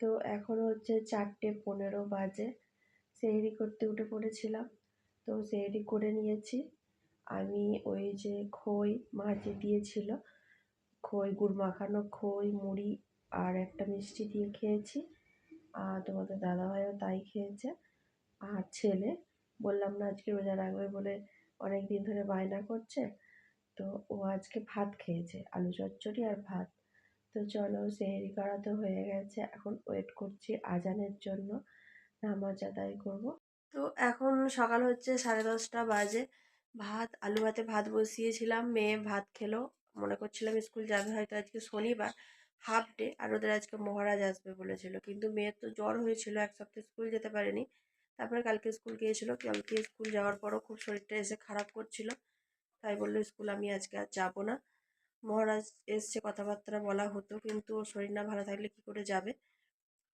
তো এখন হচ্ছে চারটে পনেরো বাজে। সেহরি করতে উঠে পড়েছিলাম। তো সেহরি করে নিয়েছি। আমি ওই যে খই মা যে দিয়েছিল, খই গুড় মাখানো খই, মুড়ি আর একটা মিষ্টি দিয়ে খেয়েছি। আর তোমাদের দাদাভাইও তাই খেয়েছে। আর ছেলে, বললাম না আজকে রোজা রাখবে বলে অনেক দিন ধরে বায়না করছে। তো ও আজকে ভাত খেয়েছে, আলু চচ্চড়ি আর ভাত। তো চলো সেহেরি করা তো হয়ে গেছে। এখন ওয়েট করছি আজানের জন্য। নামাজ আদায় করব। তো এখন সকাল হচ্ছে সাড়ে দশটা বাজে। ভাত, আলু ভাতে ভাত বসিয়েছিলাম। মেয়ে ভাত খেলো। মনে করছিলাম স্কুল যাবে, হয়তো আজকে শনিবার। হাফ ডে আর ওদের আজকে মহারাজ আসবে বলেছিল। কিন্তু মেয়ের তো জ্বর হয়েছিল, এক সপ্তাহ স্কুল যেতে পারেনি। তারপরে কালকে স্কুল গিয়েছিল। কালকে স্কুল যাওয়ার পরও খুব শরীরটা এসে খারাপ করছিল। তাই বলল, স্কুল আমি আজকে আর যাব না। মহারাজ এসছে, কথাবার্তা বলা হতো, কিন্তু ওর শরীর না ভালো থাকলে কী করে যাবে?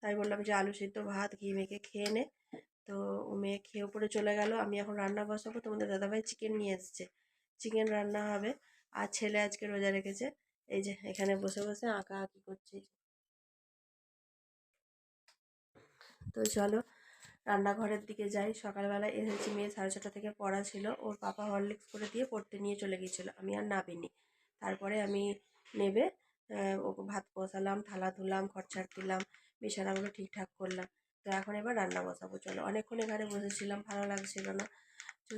তাই বললাম যে আলু সিদ্ধ ভাত, ঘি মেখে খেয়ে নে। তো ও মেয়ে খেয়ে উপরে চলে গেল। আমি এখন রান্না বসাবো। তোমাদের দাদাভাই চিকেন নিয়ে এসছে। চিকেন রান্না হবে। আর ছেলে আজকে রোজা রেখেছে। এই যে, এখানে বসে বসে আঁকা আঁকি করছি। তো চলো, রান্নাঘরের দিকে যাই। সকালবেলা এসেছি মেয়ে সাড়ে ছটা থেকে পড়া ছিল। ওর পাপা হরলিক্স করে দিয়ে পড়তে নিয়ে চলে গিয়েছিল। আমি আর নাবিনি। তারপরে আমি নেবে ওকে ভাত বসালাম, থালা ধুলাম খরচার দিলাম, বিছানাগুলো ঠিকঠাক করলাম। তো এখন এবার রান্না বসাবো, চলো। অনেকক্ষণ এখানে বসেছিলাম, ভালো লাগছিল না।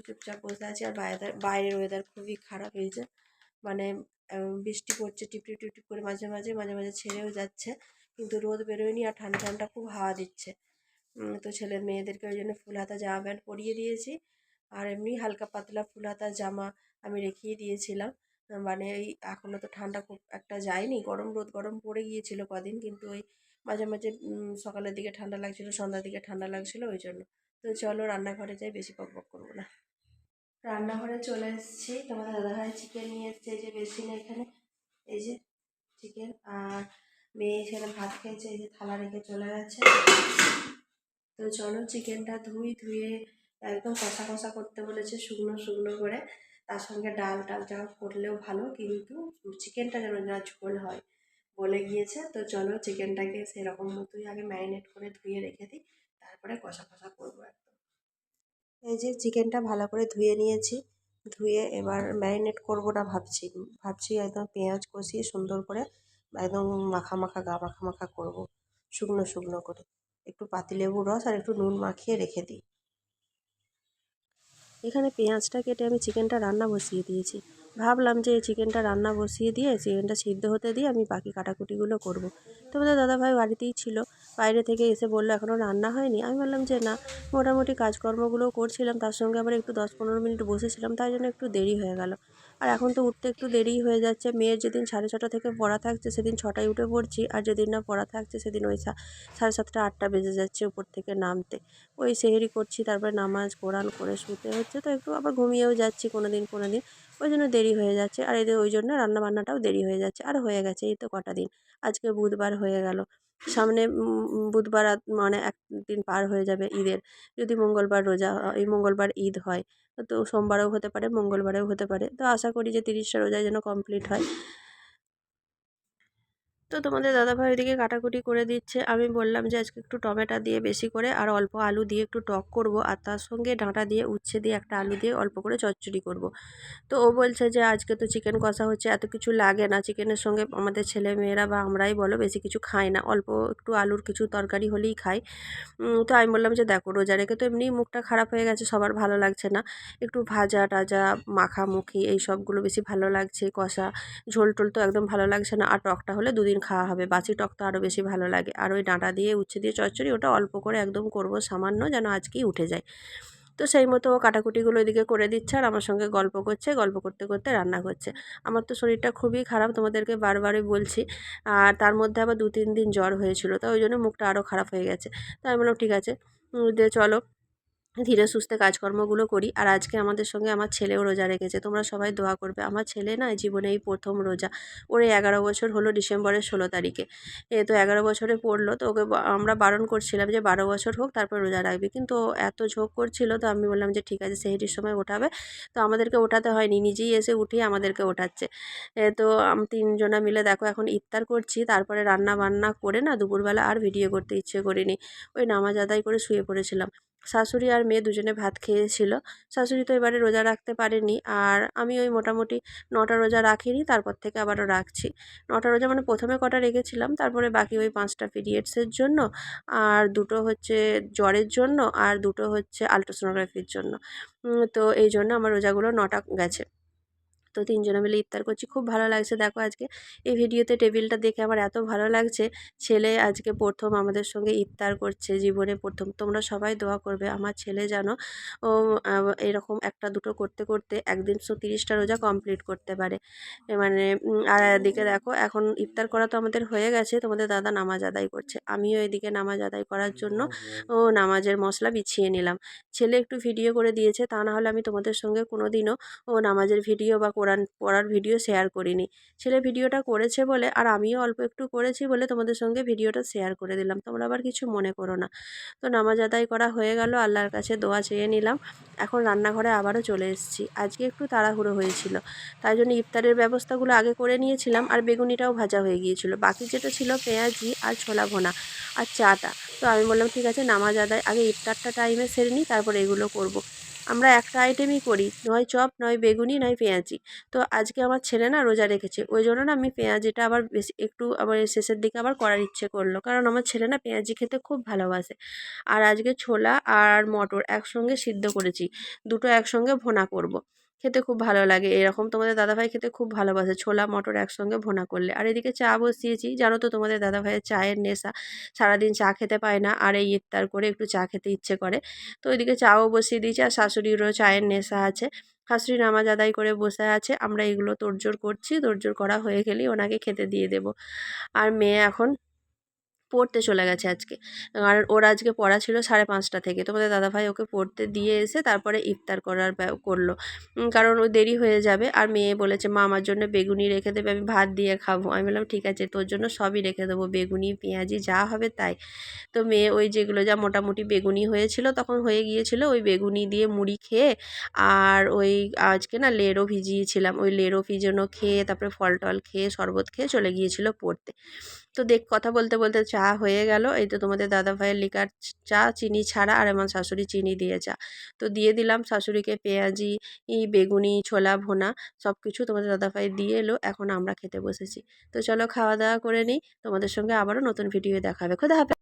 চুপচাপ বসে আছি আর বাইরে, বাইরের ওয়েদার খুবই খারাপ এই যে। মানে বৃষ্টি পড়ছে টিপটিপ টিপটিপ করে মাঝে মাঝে মাঝে মাঝে ছেড়েও যাচ্ছে। কিন্তু রোদ বেরোয়নি আর ঠান্ডা ঠান্ডা খুব হাওয়া দিচ্ছে। তো ছেলে মেয়েদেরকে ওই জন্য ফুল হাতা, জামা প্যান্ট পরিয়ে দিয়েছি। আর এমনি হালকা পাতলা ফুল হাতা, জামা আমি রেখেই দিয়েছিলাম। মানে এই এখনও তো ঠান্ডা খুব একটা যায়নি। গরম রোদ গরম পড়ে গিয়েছিল কদিন কিন্তু ওই মাঝে মাঝে সকালের দিকে ঠান্ডা লাগছিল, সন্ধ্যার দিকে ঠান্ডা লাগছিল ওই জন্য। তো চলো রান্নাঘরে যাই, বেশি পক পক করব না। রান্নাঘরে চলে এসেছি। তোমাদের দাদাভাই চিকেন নিয়ে এসছে, এই যে বেসিন এখানে, এই যে চিকেন আর মেয়ে এখানে ভাত খেয়েছে, এই যে থালা রেখে চলে গেছে। তো চলো চিকেনটা ধুই, ধুয়ে একদম কষা কষা করতে বলেছে শুকনো শুকনো করে। তার সঙ্গে ডাল টাল যা করলেও ভালো, কিন্তু চিকেনটা যেন না ঝোল হয় বলে গিয়েছে। তো চলো চিকেনটাকে সেরকম মতোই আগে ম্যারিনেট করে ধুয়ে রেখে দিই, তারপরে কষা কষা করব একদম। এই যে চিকেনটা ভালো করে ধুয়ে নিয়েছি, ধুয়ে এবার ম্যারিনেট করব না ভাবছি। ভাবছি একদম পেঁয়াজ কষিয়ে সুন্দর করে একদম মাখা মাখা, গা মাখা মাখা করব, শুকনো শুকনো করে। একটু পাতিলেবুর রস আর একটু নুন মাখিয়ে রেখে দিই। এখানে পেঁয়াজটা কেটে আমি চিকেনটা রান্না বসিয়ে দিয়েছি। ভাবলাম যে চিকেনটা রান্না বসিয়ে দিয়ে, চিকেনটা সিদ্ধ হতে দিয়ে আমি বাকি কাটাকুটিগুলো করব। তোমাদের দাদাভাই বাড়িতেই ছিল। বাইরে থেকে এসে বলল এখনও রান্না হয়নি? আমি বললাম, যে না, মোটামুটি কাজকর্মগুলো করছিলাম। তার সঙ্গে আবার একটু দশ পনেরো মিনিট বসেছিলাম। তাই জন্য একটু দেরি হয়ে গেল। আর এখন তো উঠতে একটু দেরিই হয়ে যাচ্ছে। মেয়ের যেদিন সাড়ে ছটা থেকে পড়া থাকছে, সেদিন ছটায় উঠে পড়ছি। আর যেদিন না পড়া থাকছে, সেদিন ওই সাড়ে সাতটা, আটটা বেজে যাচ্ছে উপর থেকে নামতে। ওই সেহেরি করছি, তারপরে নামাজ, কোরআন করে শুতে হচ্ছে। তো একটু আবার ঘুমিয়েও যাচ্ছি কোনো দিন কোনো দিন ওই জন্য দেরি হয়ে যাচ্ছে। আর এদের ওই জন্য রান্নাবান্নাটাও দেরি হয়ে যাচ্ছে। আর হয়ে গেছে এই তো কটা দিন। আজকে বুধবার হয়ে গেল। সামনে বুধবার মানে একদিন পার হয়ে যাবে ঈদের। যদি মঙ্গলবার রোজা, এই মঙ্গলবার ঈদ হয়, তো সোমবারেও হতে পারে, মঙ্গলবারেও হতে পারে। তো আশা করি যে তিরিশটা রোজা যেন কমপ্লিট হয়। তো তোমাদের দাদাভাই ওইদিকে কাটাকুটি করে দিচ্ছে। আমি বললাম যে, আজকে একটু টমেটো দিয়ে বেশি করে আর অল্প আলু দিয়ে একটু টক করব আর তার সঙ্গে ডাঁটা দিয়ে, উচ্ছে দিয়ে একটা আলু দিয়ে অল্প করে চচ্চড়ি করব। তো ও বলছে যে, আজকে তো চিকেন কষা হচ্ছে, এত কিছু লাগে না। চিকেনের সঙ্গে আমাদের ছেলে মেয়েরা বা আমরাই বলো বেশি কিছু খাই না। অল্প একটু আলুর কিছু তরকারি হলেই খাই। তো আমি বললাম যে, দেখো, রোজা রেখে তো এমনিই মুখটা খারাপ হয়ে গেছে, সবার ভালো লাগছে না। একটু ভাজা টাজা, মাখামুখি, এই সবগুলো বেশি ভালো লাগছে, কষা ঝোল টোল তো একদম ভালো লাগছে না। আর টকটা হলে দুদিন খাওয়া হবে। বাসি টক তো আরও বেশি ভালো লাগে। আর ওই ডাঁটা দিয়ে, উচ্ছে দিয়ে, চচ্চড়ি, ওটা অল্প করে একদম করব সামান্য যেন আজকেই উঠে যায়। তো সেই মতো ও কাটাকুটিগুলো ওইদিকে করে দিচ্ছে আর আমার সঙ্গে গল্প করছে, গল্প করতে করতে রান্না করছে। আমার তো শরীরটা খুবই খারাপ, তোমাদেরকে বারবারই বলছি। আর তার মধ্যে আবার দু তিন দিন জ্বর হয়েছিল, তো ওই জন্য মুখটা আরও খারাপ হয়ে গেছে। তাই আমি বললাম, ঠিক আছে। দিয়ে চলো। ধীরে সুস্থে কাজকর্মগুলো করি। আর আজকে আমাদের সঙ্গে আমার ছেলেও রোজা রেখেছে। তোমরা সবাই দোয়া করবে। আমার ছেলে না জীবনে এই প্রথম রোজা। ওর এগারো বছর হলো ডিসেম্বরের ষোলো তারিখে। এ তো এগারো বছরে পড়ল। তো ওকে আমরা বারণ করছিলাম যে বারো বছর হোক, তারপর রোজা রাখবি। কিন্তু এত ঝোঁক করছিল, তো আমি বললাম যে ঠিক আছে, সেহেরির সময় ওঠাবে। তো আমাদেরকে ওঠাতে হয়নি। নিজেই এসে উঠিয়ে আমাদেরকে ওঠাচ্ছে। তো তিনজনা মিলে দেখো এখন ইফতার করছি। তারপরে রান্না বান্না করে না দুপুরবেলা আর ভিডিও করতে ইচ্ছে করিনি। ওই নামাজ আদায় করে শুয়ে পড়েছিলাম। শাশুড়ি আর মেয়ে দুজনে ভাত খেয়েছিল। শাশুড়ি তো এবারে রোজা রাখতে পারেনি। আর আমি ওই মোটামুটি নটা রোজা রাখিনি, তারপর থেকে আবারও রাখছি। নটা রোজা মানে প্রথমে কটা রেখেছিলাম, তারপরে বাকি ওই পাঁচটা পিরিয়ডসের জন্য। আর দুটো হচ্ছে জ্বরের জন্য, আর দুটো হচ্ছে আলট্রাসোনোগ্রাফির জন্য। তো এই জন্য আমার রোজাগুলো নটা গেছে। তো তিনজনে মিলে ইফতার করছি। খুব ভালো লাগছে। দেখো আজকে এই ভিডিওতে টেবিলটা দেখে আমার এত ভালো লাগছে। ছেলে আজকে প্রথম আমাদের সঙ্গে ইফতার করছে জীবনে প্রথম। তোমরা সবাই দোয়া করবে, আমার ছেলে যেন ও এরকম একটা দুটো করতে করতে একদিন শো তিরিশটা রোজা কমপ্লিট করতে পারে। মানে আর এদিকে দেখো, এখন ইফতার করা তো আমাদের হয়ে গেছে। তোমাদের দাদা নামাজ আদায় করছে। আমিও এদিকে নামাজ আদায় করার জন্য ও, নামাজের মশলা বিছিয়ে নিলাম। ছেলে একটু ভিডিও করে দিয়েছে, তা না হলে আমি তোমাদের সঙ্গে কোনো দিনও ও, নামাজের ভিডিও বা কোরআন পড়ার ভিডিও শেয়ার করিনি। ছেলে ভিডিওটা করেছে বলে, আর আমিও অল্প একটু করেছি বলে তোমাদের সঙ্গে ভিডিওটা শেয়ার করে দিলাম। তোমরা আবার কিছু মনে করো না। তো নামাজ আদায় করা হয়ে গেল, আল্লাহর কাছে দোয়া চেয়ে নিলাম। এখন রান্নাঘরে আবারও চলে এসেছি। আজকে একটু তাড়াহুড়ো হয়েছিল। তাই জন্য ইফতারের ব্যবস্থাগুলো আগে করে নিয়েছিলাম, আর বেগুনিটাও ভাজা হয়ে গিয়েছিল। বাকি যেটা ছিল পেঁয়াজি আর ছোলা ভোনা আর চাটা। তো আমি বললাম, ঠিক আছে, নামাজ আদায়, আগে ইফতারটা টাইমে সেরে নিই, তারপর এগুলো করব। আমরা একটা আইটেমই করি। নয় চপ, নয় বেগুনি, নয় পেঁয়াজি। তো আজকে আমার ছেলে না রোজা রেখেছে। ওই জন্য না আমি পেঁয়াজিটা আবার বেশি একটু আবার শেষের দিকে আবার করার ইচ্ছে করল। কারণ আমার ছেলে না পেঁয়াজি খেতে খুব ভালোবাসে। আর আজকে ছোলা আর মটর একসঙ্গে সিদ্ধ করেছি। দুটো একসঙ্গে ভোনা করব। খেতে খুব ভালো লাগে। এরকম তোমাদের দাদাভাই খেতে খুব ভালোবাসে। ছোলা, মটর একসঙ্গে ভোনা করলে। আর এদিকে চা বসিয়েছি। জানো তো তোমাদের দাদাভাইয়ের চায়ের নেশা। সারাদিন চা খেতে পায় না। আর এই ইফতার করে একটু চা খেতে ইচ্ছে করে। তো ওইদিকে চাও বসিয়ে দিয়েছি। আর শাশুড়িরও চায়ের নেশা আছে। শাশুড়ি নামাজ আদায় করে বসে আছে। আমরা এগুলো তোড়জোড় করছি। তোড়জোড় করা হয়ে গেলেই ওনাকে খেতে দিয়ে দেবো। আর মেয়ে এখন পড়তে চলে গেছে আজকে। আর ওর আজকে পড়া ছিল সাড়ে পাঁচটা থেকে। তোমাদের দাদাভাই, ওকে পড়তে দিয়ে এসে তারপরে ইফতার করার করল। কারণ ও দেরি হয়ে যাবে। আর মেয়ে বলেছে, মা, আমার জন্য বেগুনি রেখে দেবে, আমি ভাত দিয়ে খাব। আমি বললাম, ঠিক আছে, তোর জন্য সবই রেখে দেবো, বেগুনি, পেঁয়াজি, যা হবে তাই। তো মেয়ে ওই যেগুলো যা মোটামুটি বেগুনি হয়েছিল, তখন হয়ে গিয়েছিল ওই বেগুনি দিয়ে মুড়ি খেয়ে, আর ওই আজকে না লেরো ভিজিয়েছিলাম। ওই লেরো ভিজানো খেয়ে, তারপরে ফল টল খেয়ে, শরবত খেয়ে চলে গিয়েছিল পড়তে। তো দেখ, কথা বলতে বলতে চা হয়ে গেল। এই তো তোমাদের দাদা ভাইয়ের লিকার চা চিনি ছাড়া আর আমার শাশুড়ি চিনি দিয়ে চা। তো দিয়ে দিলাম শাশুড়িকে পেঁয়াজি বেগুনি, ছোলা, ভোনা সব কিছু তোমাদের দাদা ভাই দিয়ে এলো, এখন আমরা খেতে বসেছি। তো চলো খাওয়া দাওয়া করে নিই, তোমাদের সঙ্গে আবারও নতুন ভিডিও দেখাবে খোদা হাফেজ।